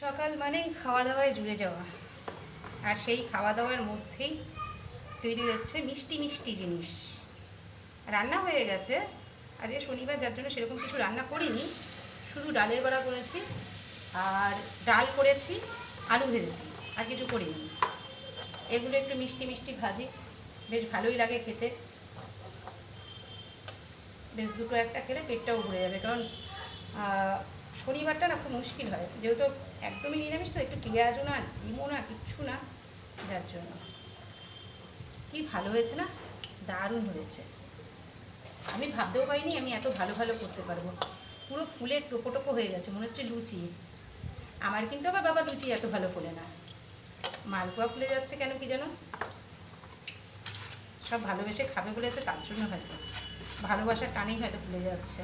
সকাল মানেই খাওয়া দাওয়ায় জুড়ে যাওয়া। আর সেই খাওয়া দাওয়ার মধ্যেই তৈরি হচ্ছে মিষ্টি মিষ্টি জিনিস। রান্না হয়ে গেছে। আজকে শনিবার, যার জন্য সেরকম কিছু রান্না করিনি। শুধু ডালের বড়া করেছি আর ডাল করেছি, আলু ভেজেছি, আর কিছু করিনি। এগুলো একটু মিষ্টি মিষ্টি ভাজি। বেশ ভালোই লাগে খেতে। বেশ দুটো একটা খেলে পেটটাও ভরে যাবে। কারণ শনিবারটা না খুব মুশকিল হয়। যেহেতু একদমই নিরামিষ তো, একটু পেঁয়াজও না, ডিমও না, কিচ্ছু না, যার জন্য। কি ভালো হয়েছে না? দারুণ হয়েছে। আমি ভাবতেও পারিনি আমি এত ভালো ভালো করতে পারব। পুরো ফুলের টোপো টোপো হয়ে গেছে, মনে হচ্ছে লুচি। আমার কিন্তু আবার বাবা লুচি এত ভালো ফোলে না। মালপোয়া ফুলে যাচ্ছে কেন কি যেন সব ভালোবেসে খাবে বলেছে, তার জন্য হয়তো। ভালোবাসার টানেই হয়তো ফুলে যাচ্ছে।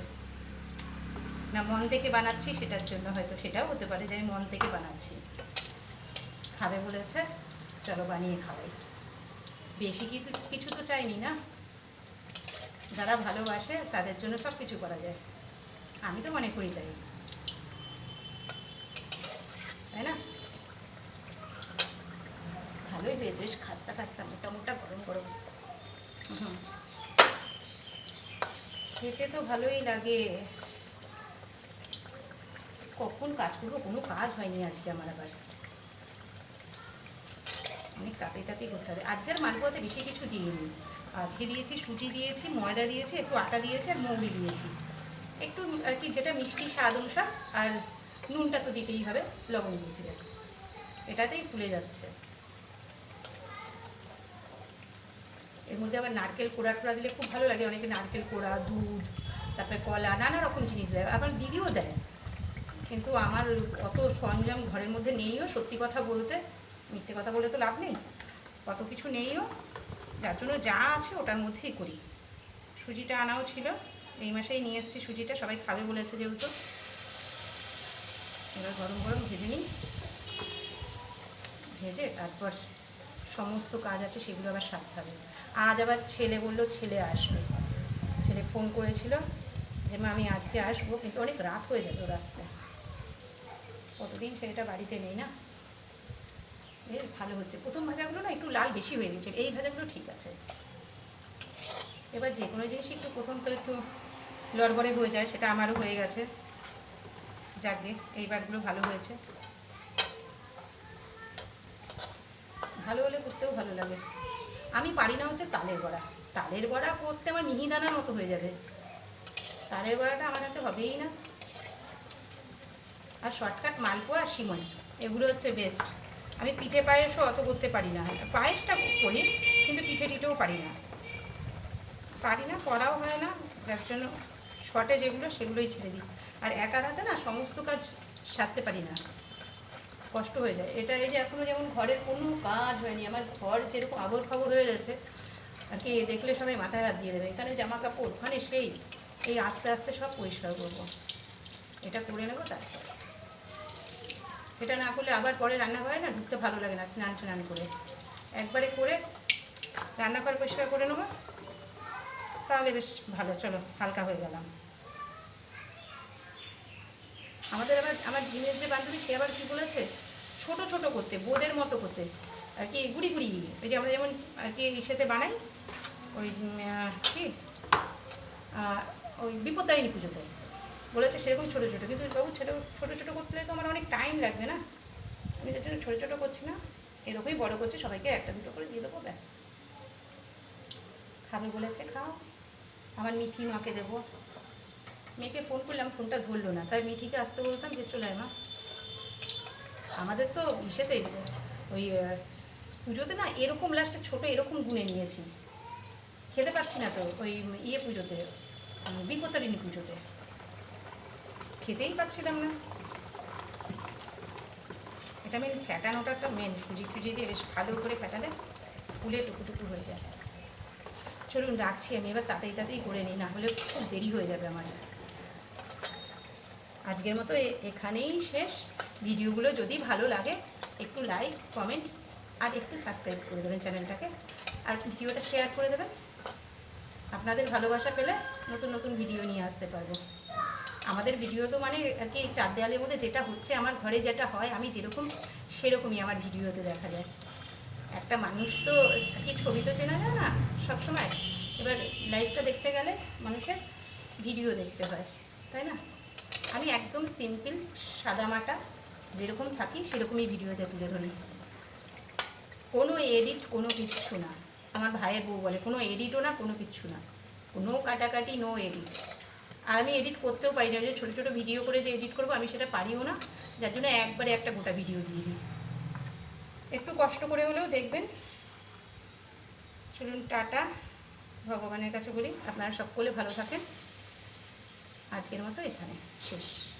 না, মন থেকে বানাচ্ছি সেটার জন্য হয়তো সেটাও হতে পারে যে আমি মন থেকে বানাচ্ছি। খাবে বলেছে, চলো বানিয়ে খাওয়াই। বেশি কিছু কিছু তো চাইনি না। যারা ভালোবাসে তাদের জন্য সব কিছু করা যায়। আমি তো মনে করি তাই। তাই না? ভালোই হয়েছে, বেশ খাস্তা খাস্তা, মোটা মোটা, গরম গরম। খেতে তো ভালোই লাগে। কখন কাজ করব? কোনো কাজ হয়নি আজকে আমার আবার। অনেক তাড়াতাড়ি তাড়াতাড়ি করতে হবে। আজকের মালপোয়াতে বেশি কিছু দিইনি। আজকে দিয়েছি, সুজি দিয়েছি, ময়দা দিয়েছি, একটু আটা দিয়েছি আর মৌরি দিয়েছি। একটু আর কি যেটা মিষ্টি স্বাদ অনুসার আর নুনটা তো দিতেই হবে, লবণ দিয়েছি ব্যাস। এটাতেই ফুলে যাচ্ছে। এর মধ্যে আবার নারকেল কোড়া টোড়া দিলে খুব ভালো লাগে। অনেকে নারকেল কোড়া, দুধ, তারপরে কলা, নানা রকম জিনিস দেয়। আবার দিদিও দেয়। কিন্তু আমার অত সরঞ্জাম ঘরের মধ্যে নেইও, সত্যি কথা বলতে। মিথ্যে কথা বলে তো লাভ নেই। কত কিছু নেইও। যার জন্য যা আছে ওটার মধ্যেই করি। সুজিটা আনাও ছিল। এই মাসেই নিয়ে এসেছি সুজিটা। সবাই খাবে বলেছে যেহেতু। এবার গরম গরম ভেজে নিই। ভেজে তারপর সমস্ত কাজ আছে সেগুলো আবার সারতে হবে। আজ আবার ছেলে বলল, ছেলে আসবে। ছেলে ফোন করেছিল যে, মা, আমি আজকে আসব। কিন্তু অনেক রাত হয়ে যাবে আসতে কতদিন সেটা বাড়িতে নেই না? বেশ ভালো হচ্ছে। প্রথম ভাজাগুলো না একটু লাল বেশি হয়ে গেছে। এই ভাজাগুলো ঠিক আছে। এবার যে কোনো জিনিস একটু প্রথম তো একটু লড়বড়ে হয়ে যায়, সেটা আমারও হয়ে গেছে। যাকে, এইবারগুলো ভালো হয়েছে। ভালো হলে করতেও ভালো লাগে। আমি পারি না হচ্ছে তালের বড়া। তালের বড়া করতে আমার মিহিদানার মতো হয়ে যাবে। তালের বড়াটা আমার হাতে হবেই না। আর শর্টকাট মালপোয়া আর সিমন এগুলো হচ্ছে বেস্ট আমি পিঠে পায়েসও অত করতে পারি না। পায়েসটা করি, কিন্তু পিঠে টিঠেও পারি না। পারি না, করাও হয় না। যার জন্য শর্টে যেগুলো সেগুলোই ছেড়ে দিই। আর একা হাতে না সমস্ত কাজ সারতে পারি না। কষ্ট হয়ে যায়। এটা এই যে এখনও যেমন ঘরের কোনো কাজ হয়নি, আমার ঘর যেরকম আবর খাবর হয়ে গেছে, আর কি দেখলে সবাই মাথায় হাত দিয়ে দেবে। এখানে জামা কাপড় ওখানে সেই, এই আস্তে আস্তে সব পরিষ্কার করব। এটা করে নেব তারপর। এটা না করলে আবার পরে রান্না রান্নাঘরে না, ঢুকতে ভালো লাগে না স্নান টান করে। একবারে করে রান্নাঘর পরিষ্কার করে নেব। তাহলে বেশ ভালো, চলো হালকা হয়ে গেলাম। আমাদের আবার, আমার জিমের যে বান্ধবী, সে আবার কী বলেছে? ছোট ছোট করতে, বোদের মতো করতে। আর কি, গুড়ি গুড়ি। ওই যে আমরা যেমন আর কি ইসেতে বানাই, ওই কি? ওই বিপত্তারিণী পুজোতে। বলেছে সেরকম ছোটো ছোটো কিন্তু বাবু ছোটো ছোটো ছোটো করতে তো আমার অনেক টাইম লাগবে না। আমি যার জন্য ছোটো ছোটো করছি না এরকমই বড় করছি সবাইকে একটা দুটো করে দিয়ে দেবো ব্যাস। খাবে বলেছে খাও। আমার মিঠি মাকে দেবো। মেয়েকে ফোন করলাম ফোনটা ধরলো না। তাই মিঠিকে আসতে বলতাম যে চলে মা। আমাদের তো ইসেতে ওই পুজোতে না এরকম লাস্টে ছোট এরকম গুনে নিয়েছি। খেতে পাচ্ছি না তো ওই ইয়ে পুজোতে উম, বিপত্তারিণী পুজোতে। খেতেই পাচ্ছিলাম না। এটা মেন ফ্যাটানোটা একটা মেন সুজি। টুজি দিয়ে বেশ ভালো করে ফ্যাটালে ফুলে টুকু টুকু হয়ে যায়। চলুন, রাখছি আমি। এবার তাড়াতাড়ি তাতেই করে নিই, না হলে খুব দেরি হয়ে যাবে আমার। আজকের মতো এখানেই শেষ। ভিডিওগুলো যদি ভালো লাগে, একটু লাইক কমেন্ট আর একটু সাবস্ক্রাইব করে দেবেন চ্যানেলটাকে। আর ভিডিওটা শেয়ার করে দেবেন। আপনাদের ভালোবাসা পেলে নতুন নতুন ভিডিও নিয়ে আসতে পারব। আমাদের ভিডিও তো মানে আর কি চার দেওয়ালের মধ্যে যেটা হচ্ছে, আমার ঘরে যেটা হয়, আমি যেরকম সেরকমই আমার ভিডিওতে দেখা যায়। একটা মানুষ তো কি ছবি তো চেনা যায় না সবসময়? এবার লাইফটা দেখতে গেলে মানুষের ভিডিও দেখতে হয়, তাই না? আমি একদম সিম্পল সাদামাটা যেরকম থাকি সেরকমই ভিডিওতে তুলে ধরি। কোনো এডিট কোনো কিচ্ছু না। আমার ভাইয়ের বউ বলে, কোনো এডিটও না, কোনো কিচ্ছু না। কোনো কাটাকাটি নো এডিট আর আমি এডিট করতেও পারি না যে ছোটো ছোটো ভিডিও করে যে এডিট করব, আমি সেটা পারিও না। যার জন্য একবারে একটা গোটা ভিডিও দিয়ে দিই। একটু কষ্ট করে হলেও দেখবেন। চলুন, টাটা। ভগবানের কাছে বলি, আপনারা সকলে ভালো থাকেন। আজকের মতো এখানে শেষ।